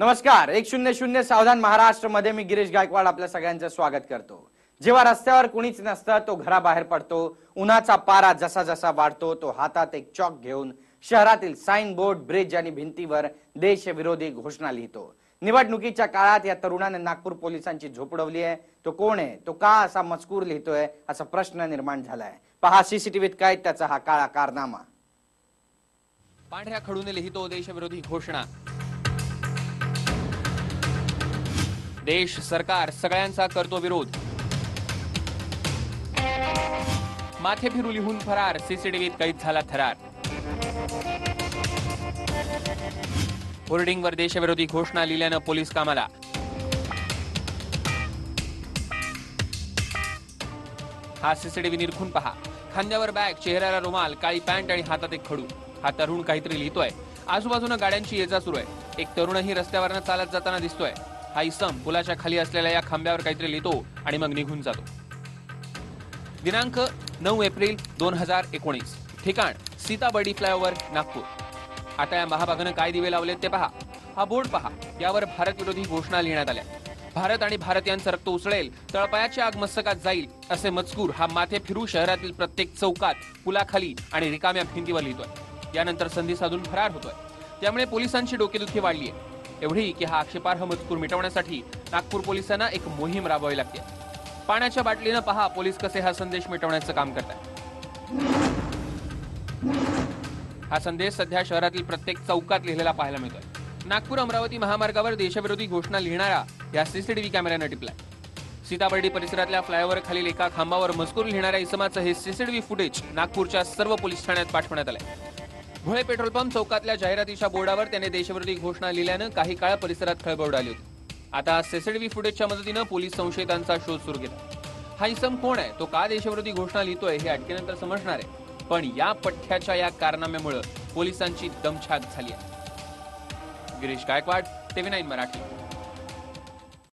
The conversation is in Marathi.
नमस्कार एक शून्य शून्य सावधान महाराष्ट्रमध्ये मी गिरीश गायकवाड आपल्या सगळ्यांचं स्वागत करतो. जेव्हा रस्त्यावर कुणीच नसतं तो घराबाहेर पडतो. उन्हाचा पारा जसा जसा वाढतो तो हातात एक चॉक घेऊन शहरातील साईन बोर्ड ब्रिज आणि भिंतीवर देशविरोधी घोषणा लिहितो. निवडणुकीच्या काळात या तरुणाने नागपूर पोलिसांची झोपडवली आहे. तो कोण आहे? तो का असा मजकूर लिहितोय? असा प्रश्न निर्माण झालाय. पहा सीसीटीव्हीत काय त्याचा हा काळा कारनामा. पांढऱ्या खडूने लिहितो देशविरोधी घोषणा. देश सरकार सगळ्यांचा करतो विरोध. माथे फिरू लिहून फरार सीसीटीव्हीत कैद झाला थरार. होर्डिंगवर देशविरोधी घोषणा लिहिल्यानं पोलीस कामाला. हा सीसीटीव्ही निरखून पहा. खांद्यावर बॅग चेहऱ्याला रुमाल काळी पॅन्ट आणि हातात एक खडू. हा तरुण काहीतरी लिहितोय. आजूबाजूनं गाड्यांची ये जा सुरू आहे. एक तरुणही रस्त्यावरनं चालत जाताना दिसतोय. हा इसम पुलाच्या खाली असलेल्या या खांब्यावर काहीतरी लिहितो आणि मग निघून जातो. दिनांक नऊ एप्रिल दोन हजार एकोणीस. ठिकाण सीताबर्डी फ्लायओव्हर नागपूर. आता या महाभागानं काय दिवे लावलेत ते पहा. हा बोर्ड पहा. यावर भारत विरोधी घोषणा लिहिण्यात आल्या. भारत आणि भारतीयांचं रक्त उसळेल तळपायाच्या आग मस्तकात जाईल असे मजकूर हा माथे फिरू शहरातील प्रत्येक चौकात पुलाखाली आणि रिकाम्या भिंतीवर लिहितोय. यानंतर संधी साधून फरार होतोय. त्यामुळे पोलिसांची डोकेदुखी वाढली आहे एवढी की हा आक्षेपार्ह मजकूर मिटवण्यासाठी नागपूर पोलिसांना एक मोहीम राबवावी लागते. पाण्याच्या बाटलीनं पहा पोलीस कसे हा संदेश मिटवण्याचं काम करतात. हा संदेश सध्या शहरातील प्रत्येक चौकात लिहिलेला पाहायला मिळतोय. नागपूर अमरावती महामार्गावर देशविरोधी घोषणा लिहिणारा या सीसीटीव्ही कॅमेऱ्यानं टिपलाय. सीताबर्डी परिसरातल्या फ्लायओव्हर खालील एका खांबावर मजकूर लिहिणाऱ्या इसमाचं हे सीसीटीव्ही फुटेज नागपूरच्या सर्व पोलीस ठाण्यात पाठवण्यात आलंय. भुळे पेट्रोल पंप चौकातल्या जाहिरातीच्या बोर्डावर त्याने देशविरोधी घोषणा लिहिल्यानं काही काळ परिसरात खळबळ उडाली होती. आता सीसीटीव्ही फुटेजच्या मदतीनं पोलीस संशयितांचा शोध सुरू केला. हा इसम कोण आहे? तो का देशविरोधी घोषणा लिहितोय हे अटकेनंतर समजणार आहे. पण या पठ्याच्या या कारनाम्यामुळे पोलिसांची दमछाक झाली आहे. Girish Gaikwad TV nine Marathi.